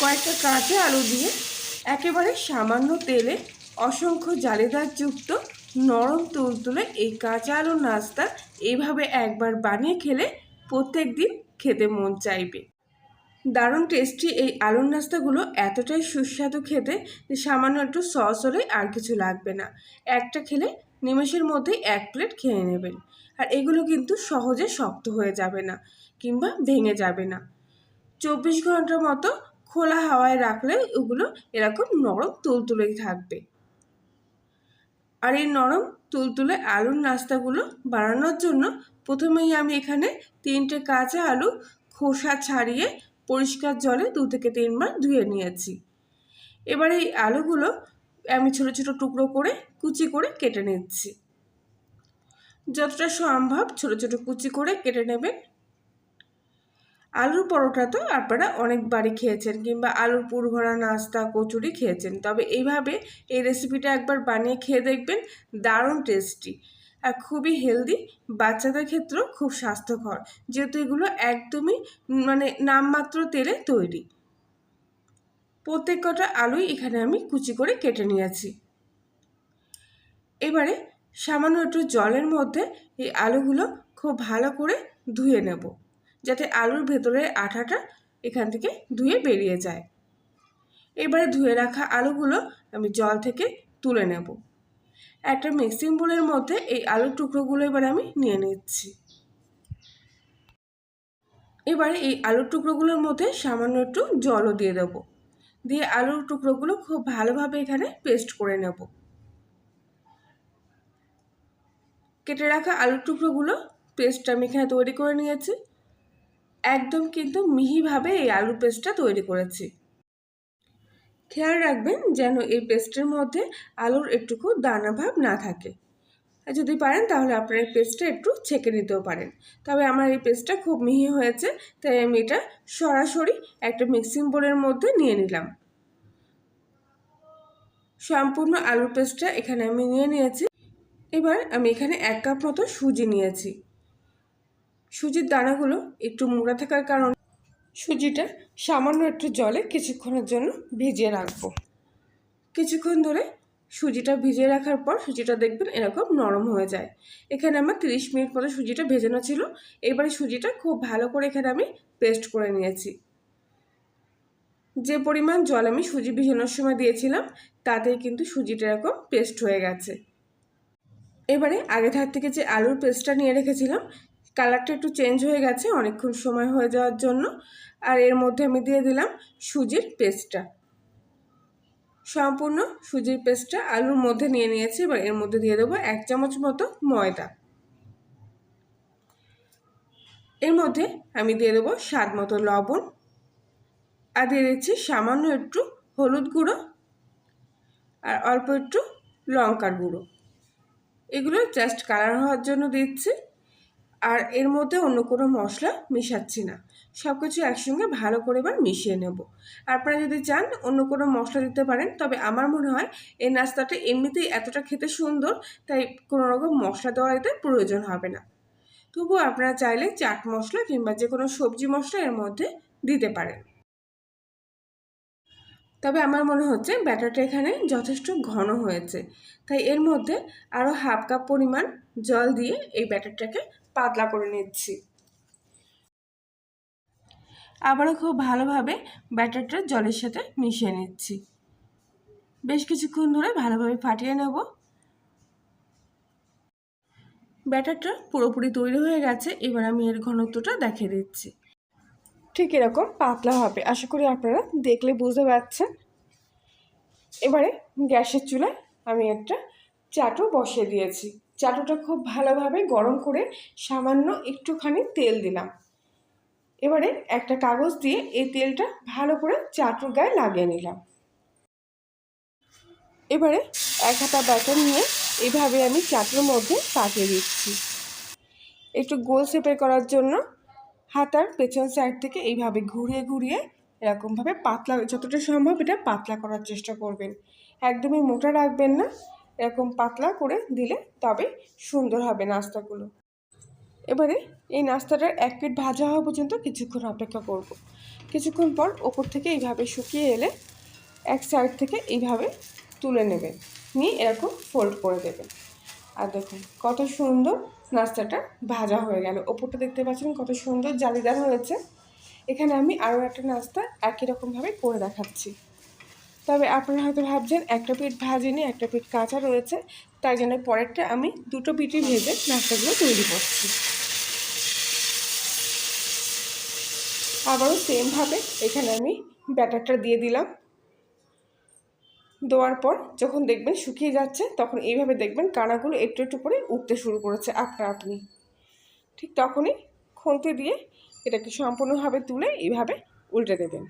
কয়েকটা কাঁচা আলু দিয়ে একেবারে সামান্য তেলে অসংখ্য জালিদারযুক্ত নরম তুলতুলে এই কাঁচা আলুর নাস্তা এইভাবে একবার বানিয়ে খেলে প্রত্যেক দিন খেতে মন চাইবে। দারুণ টেস্টি এই আলুর নাস্তাগুলো এতটাই সুস্বাদু খেতে যে সামান্য একটু সস হলে আর কিছু লাগবে না। একটা খেলে নিমেষের মধ্যেই এক প্লেট খেয়ে নেবেন। আর এগুলো কিন্তু সহজে শক্ত হয়ে যাবে না কিংবা ভেঙে যাবে না। চব্বিশ ঘণ্টার মতো খোলা হাওয়ায় রাখলে ওগুলো এরকম নরম তুলতুলেই থাকবে। আর এই নরম তুলতুলে আলুর নাস্তাগুলো বানানোর জন্য প্রথমেই আমি এখানে তিনটে কাঁচা আলু খোসা ছাড়িয়ে পরিষ্কার জলে দু থেকে তিনবার ধুয়ে নিয়েছি। এবার এই আলুগুলো আমি ছোটো ছোটো টুকরো করে কুচি করে কেটে নিচ্ছি। যতটা সম্ভব ছোটো ছোটো কুচি করে কেটে নেবেন। আলুর পরোটা তো আপনারা অনেকবারই খেয়েছেন কিংবা আলুর পুরভরা, নাস্তা, কচুরি খেয়েছেন। তবে এইভাবে এই রেসিপিটা একবার বানিয়ে খেয়ে দেখবেন, দারুণ টেস্টি আর খুবই হেলদি বাচ্চাদের ক্ষেত্রেও খুব স্বাস্থ্যকর। যেহেতু এগুলো একদমই মানে নামমাত্র তেলে তৈরি। প্রত্যেক কটা আলুই এখানে আমি কুচি করে কেটে নিয়েছি। এবারে সামান্য একটু জলের মধ্যে এই আলুগুলো খুব ভালো করে ধুয়ে নেব। যাতে আলুর ভেতরের আঠাটা এখান থেকে ধুয়ে বেরিয়ে যায়। এবারে ধুয়ে রাখা আলুগুলো আমি জল থেকে তুলে নেব। একটা মিক্সিং বোলের মধ্যে এই আলুর টুকরোগুলো এবার আমি নিয়ে নিচ্ছি। এবারে এই আলুর টুকরোগুলোর মধ্যে সামান্য একটু জলও দিয়ে দেব। দিয়ে আলুর টুকরোগুলো খুব ভালোভাবে এখানে পেস্ট করে নেব। কেটে রাখা আলুর টুকরোগুলো পেস্ট আমি এখানে তৈরি করে নিয়েছি। একদম কিন্তু মিহিভাবে এই আলু পেস্টটা তৈরি করেছি। খেয়াল রাখবেন যেন এই পেস্টের মধ্যে আলুর একটুকু দানা ভাব না থাকে। আর যদি পারেন তাহলে আপনার এই পেস্টটা একটু ছেঁকে নিতেও পারেন। তবে আমার এই পেস্টটা খুব মিহি হয়েছে, তাই আমি এটা সরাসরি একটা মিক্সিং বোলের মধ্যে নিয়ে নিলাম। সম্পূর্ণ আলুর পেস্টটা এখানে আমি নিয়ে নিয়েছি। এবার আমি এখানে এক কাপ মতো সুজি নিয়েছি। সুজির দানাগুলো একটু মোড়া থাকার কারণে সুজিটা সামান্য একটু জলে কিছুক্ষণের জন্য ভিজিয়ে রাখব। কিছুক্ষণ ধরে সুজিটা ভিজিয়ে রাখার পর সুজিটা দেখবেন এরকম নরম হয়ে যায়। এখানে আমার তিরিশ মিনিট মতো সুজিটা ভেজানো ছিল। এবারে সুজিটা খুব ভালো করে এখানে আমি পেস্ট করে নিয়েছি। যে পরিমাণ জল আমি সুজি ভিজানোর সময় দিয়েছিলাম, তাতেই কিন্তু সুজিটা এরকম পেস্ট হয়ে গেছে। এবারে আগে থাক থেকে যে আলুর পেস্টটা নিয়ে রেখেছিলাম কালারটা একটু চেঞ্জ হয়ে গেছে অনেকক্ষণ সময় হয়ে যাওয়ার জন্য। আর এর মধ্যে আমি দিয়ে দিলাম সুজির পেস্টটা। সম্পূর্ণ সুজির পেস্টটা আলুর মধ্যে নিয়ে নিয়েছি, এবার এর মধ্যে দিয়ে দেবো এক চামচ মতো ময়দা। এর মধ্যে আমি দিয়ে দেবো স্বাদ মতো লবণ। আর দিয়ে দিচ্ছি সামান্য একটু হলুদ গুঁড়ো আর অল্প একটু লঙ্কার গুঁড়ো। এগুলো জাস্ট কালার হওয়ার জন্য দিচ্ছি। আর এর মধ্যে অন্য কোনো মশলা মিশাচ্ছি না। সব কিছু একসঙ্গে ভালো করে এবার মিশিয়ে নেব। আপনারা যদি চান অন্য কোনো মশলা দিতে পারেন, তবে আমার মনে হয় এই নাস্তাটা এমনিতেই এতটা খেতে সুন্দর, তাই কোনো রকম মশলা দেওয়ার এতে প্রয়োজন হবে না। তবুও আপনারা চাইলে চাট মশলা কিংবা যে কোনো সবজি মশলা এর মধ্যে দিতে পারেন। তবে আমার মনে হচ্ছে ব্যাটারটা এখানে যথেষ্ট ঘন হয়েছে, তাই এর মধ্যে আরও হাফ কাপ পরিমাণ জল দিয়ে এই ব্যাটারটাকে পাতলা করে নিচ্ছি। আবারও খুব ভালোভাবে ব্যাটারটা জলের সাথে মিশিয়ে নিচ্ছি। বেশ কিছুক্ষণ ধরে ভালোভাবে ফাটিয়ে নেব। ব্যাটারটা পুরোপুরি তৈরি হয়ে গেছে, এবার আমি এর ঘনত্বটা দেখিয়ে দিচ্ছি। ঠিক এরকম পাতলা হবে, আশা করি আপনারা দেখলে বুঝতে পারছেন। এবারে গ্যাসের চুলায় আমি একটা চাটু বসিয়ে দিয়েছি। চাটুটা খুব ভালোভাবে গরম করে সামান্য একটুখানি তেল দিলাম। এবারে একটা কাগজ দিয়ে এই তেলটা ভালো করে চাটুর গায়ে লাগিয়ে নিলাম। এবারে এক হাতা ব্যাটার নিয়ে এভাবে আমি চাটুর মধ্যে পাঠিয়ে দিচ্ছি। একটু গোল শেপের করার জন্য হাতার পেছন সাইড থেকে এইভাবে ঘুরিয়ে ঘুরিয়ে এরকমভাবে পাতলা, যতটা সম্ভব এটা পাতলা করার চেষ্টা করবেন। একদমই মোটা রাখবেন না এরকম পাতলা করে দিলে তবে সুন্দর হবে নাস্তাগুলো। এবারে এই নাস্তাটার এক প্লেট ভাজা হওয়া পর্যন্ত কিছুক্ষণ অপেক্ষা করব। কিছুক্ষণ পর ওপর থেকে এইভাবে শুকিয়ে এলে এক সাইড থেকে এইভাবে তুলে নেবেন। নিয়ে এরকম ফোল্ড করে দেবেন। আর দেখুন, কত সুন্দর নাস্তাটা ভাজা হয়ে গেল। ওপরটা দেখতে পাচ্ছেন কত সুন্দর জালিদার হয়েছে। এখানে আমি আরও একটা নাস্তা একই রকমভাবে করে দেখাচ্ছি। তবে আপনারা হয়তো ভাবছেন, একটা পিঠ ভাজিনি একটা পিঠ কাঁচা রয়েছে তাই জন্য পরেরটা আমি দুটো পিঠই ভেজে নাস্তাগুলো তৈরি করছি। আবারও সেমভাবে এখানে আমি ব্যাটারটা দিয়ে দিলাম। দেওয়ার পর যখন দেখবেন শুকিয়ে যাচ্ছে, তখন এইভাবে দেখবেন কানাগুলো একটু একটু করে উঠতে শুরু করেছে আপনা আপনি। ঠিক তখনই খুন্তি দিয়ে এটাকে সম্পূর্ণভাবে তুলে এইভাবে উল্টে দেবেন।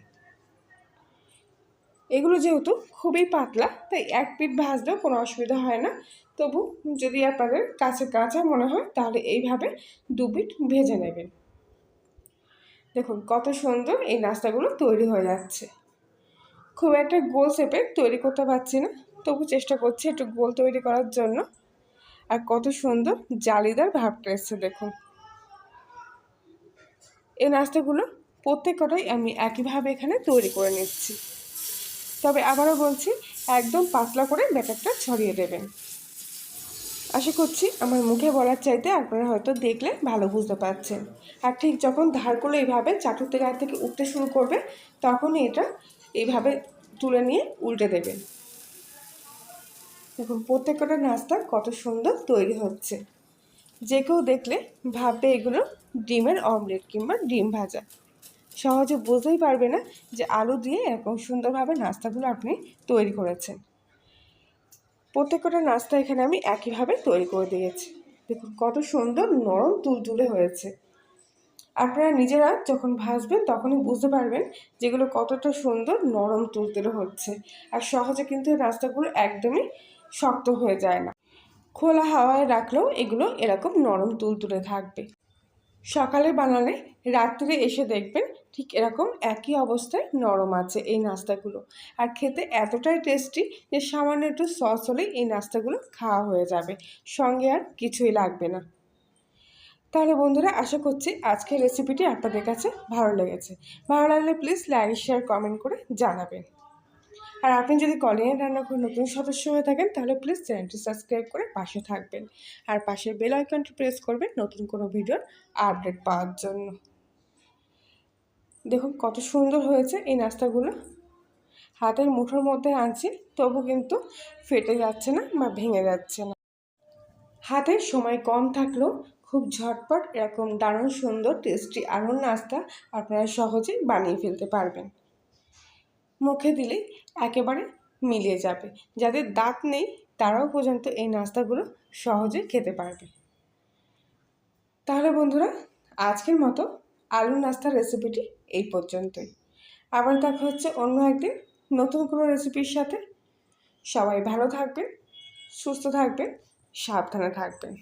এগুলো যেহেতু খুবই পাতলা, তাই এক পিঠ ভাজলেও কোনো অসুবিধা হয় না। তবু যদি আপনাদের কাছে কাঁচা মনে হয়, তাহলে এইভাবে দু পিঠ ভেজে নেবেন। দেখুন কত সুন্দর এই নাস্তাগুলো তৈরি হয়ে যাচ্ছে। খুব একটা গোল শেপে তৈরি করতে পারছি না, তবু চেষ্টা করছি একটু গোল তৈরি করার জন্য। আর কত সুন্দর জালিদার ভাবটা এসছে, দেখুন। এই নাস্তাগুলো প্রত্যেকটাই আমি একইভাবে এখানে তৈরি করে নিচ্ছি। তবে আবারও বলছি, একদম পাতলা করে ব্যাটারটা ছড়িয়ে দেবেন। আশা করছি আমার মুখে বলার চাইতে আপনারা হয়তো দেখলে ভালো বুঝতে পারছেন। আর ঠিক যখন ধার করলে এইভাবে চাটুর থেকে থেকে উঠতে শুরু করবে, তখনই এটা এইভাবে তুলে নিয়ে উল্টে দেবেন। দেখুন, প্রত্যেকটা নাস্তা কত সুন্দর তৈরি হচ্ছে। যে কেউ দেখলে ভাববে এগুলো ডিমের অমলেট কিংবা ডিম ভাজা। সহজে বুঝতেই পারবে না যে আলু দিয়ে এরকম সুন্দরভাবে নাস্তাগুলো আপনি তৈরি করেছেন। প্রত্যেকটা নাস্তা এখানে আমি একইভাবে তৈরি করে দিয়েছি। দেখুন, কত সুন্দর নরম তুলতুলে হয়েছে। আপনারা নিজেরা যখন ভাসবেন তখনই বুঝতে পারবেন যেগুলো কতটা সুন্দর নরম তুলতুলে হচ্ছে। আর সহজে কিন্তু এই নাস্তাগুলো একদমই শক্ত হয়ে যায় না। খোলা হাওয়ায় রাখলেও এগুলো এরকম নরম তুলতুলে থাকবে। সকালে বানালে রাত্রে এসে দেখবেন ঠিক এরকম একই অবস্থায় নরম আছে এই নাস্তাগুলো। আর খেতে এতটাই টেস্টি যে সামান্য একটু সস হলেই এই নাস্তাগুলো খাওয়া হয়ে যাবে। সঙ্গে আর কিছুই লাগবে না। তাহলে বন্ধুরা, আশা করছি আজকের রেসিপিটি আপনাদের কাছে ভালো লেগেছে। ভালো লাগলে প্লিজ লাইক শেয়ার কমেন্ট করে জানাবেন। আর আপনি যদি কলিনের রান্নাঘর নতুন সদস্য হয়ে থাকেন, তাহলে প্লিজ চ্যানেলটি সাবস্ক্রাইব করে পাশে থাকবেন। আর পাশের বেল আইকনটি প্রেস করবেন নতুন কোনো ভিডিওর আপডেট পাওয়ার জন্য। দেখুন কত সুন্দর হয়েছে এই নাস্তাগুলো। হাতের মুঠোর মধ্যে আনছি, তবু কিন্তু ফেটে যাচ্ছে না বা ভেঙে যাচ্ছে না। হাতে সময় কম থাকলেও খুব ঝটপট এরকম দারুণ সুন্দর টেস্টি আরুন নাস্তা আপনারা সহজেই বানিয়ে ফেলতে পারবেন। মুখে দিলে একেবারে মিলিয়ে যাবে। যাদের দাঁত নেই, তারাও পর্যন্ত এই নাস্তাগুলো সহজে খেতে পারবে। তাহলে বন্ধুরা, আজকের মতো আলু নাস্তার রেসিপিটি এই পর্যন্তই। আবার দেখা হচ্ছে অন্য একদিন নতুন কোনো রেসিপির সাথে। সবাই ভালো থাকবেন, সুস্থ থাকবেন, সাবধানে থাকবেন।